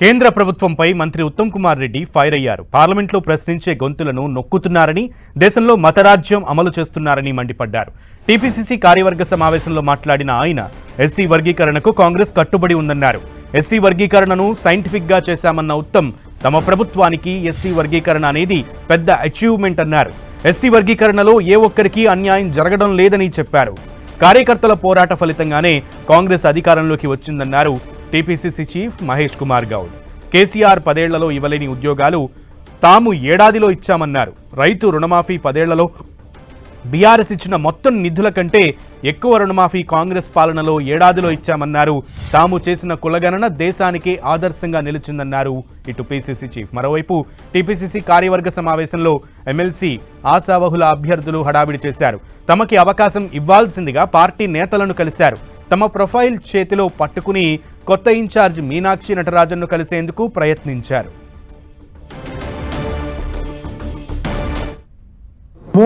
కేంద్ర ప్రభుత్వంపై మంత్రి ఉత్తమ్ కుమార్ రెడ్డి ఫైర్ అయ్యారు. పార్లమెంట్లో ప్రశ్నించే గొంతులను నొక్కుతున్నారని దేశంలో మతరాజ్యం అమలు చేస్తున్నారని మండిపడ్డారు. టీపీసీసీ కార్యవర్గ సమావేశంలో మాట్లాడిన ఆయన ఎస్సీ వర్గీకరణకు కాంగ్రెస్ కట్టుబడి ఉందన్నారు. ఎస్సీ వర్గీకరణను సైంటిఫిక్గా చేశామన్న ఉత్తమ్ తమ ప్రభుత్వానికి ఎస్సీ వర్గీకరణ అనేది పెద్ద అచీవ్మెంట్ అన్నారు. ఎస్సీ వర్గీకరణలో ఏ ఒక్కరికి అన్యాయం జరగడం లేదని చెప్పారు. కార్యకర్తల పోరాట ఫలితంగానే కాంగ్రెస్ అధికారంలోకి వచ్చిందన్నారు టీపీసీసీ చీఫ్ మహేష్ కుమార్ గౌడ్. కేసీఆర్ పదేళ్ళలో ఇవ్వలేని ఉద్యోగాలు తాము ఏడాదిలో ఇచ్చామన్నారు. రైతు రుణమాఫీ పదేళ్ళలో బీఆర్ఎస్ ఇచ్చిన మొత్తం నిధుల కంటే ఎక్కువ రుణమాఫీ కాంగ్రెస్ పాలనలో ఏడాదిలో ఇచ్చామన్నారు. తాము చేసిన కులగణన దేశానికే ఆదర్శంగా నిలిచిందన్నారు. ఇటు పీసీసీ చీఫ్. మరోవైపు టీపీసీసీ కార్యవర్గ సమావేశంలో ఎమ్మెల్సీ ఆశావహుల అభ్యర్థులు హడావిడి చేశారు. తమకి అవకాశం ఇవ్వాల్సిందిగా పార్టీ నేతలను కలిశారు. తమ ప్రొఫైల్ చేతిలో పట్టుకుని కొత్త ఇన్ఛార్జ్ మీనాక్షి నటరాజన్ను కలిసేందుకు ప్రయత్నించారు.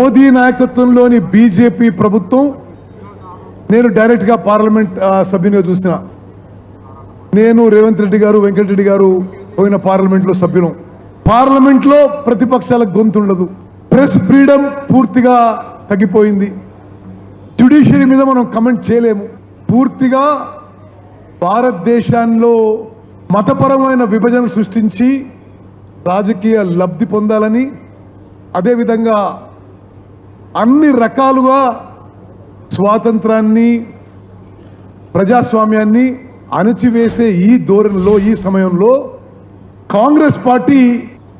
మోదీ నాయకత్వంలోని బీజేపీ ప్రభుత్వం నేను డైరెక్ట్గా పార్లమెంట్ సభ్యునిగా చూసిన. నేను రేవంత్ రెడ్డి గారు వెంకటరెడ్డి గారు పోయిన పార్లమెంట్లో సభ్యులం. పార్లమెంట్లో ప్రతిపక్షాలకు గొంతు ఉండదు. ప్రెస్ ఫ్రీడమ్ పూర్తిగా తగ్గిపోయింది. జ్యుడిషియరీ మీద మనం కమెంట్ చేయలేము. పూర్తిగా భారతదేశంలో మతపరమైన విభజన సృష్టించి రాజకీయ లబ్ధి పొందాలని అదేవిధంగా అన్ని రకాలుగా స్వాతంత్రాన్ని ప్రజాస్వామ్యాన్ని అణచివేసే ఈ ధోరణిలో ఈ సమయంలో కాంగ్రెస్ పార్టీ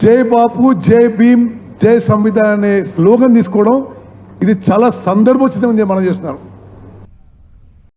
జై బాపు జై భీమ్ జై సంవిధాన్ అనే స్లోగన్ తీసుకోవడం ఇది చాలా సందర్భోచితంగా మనం చేస్తున్నాను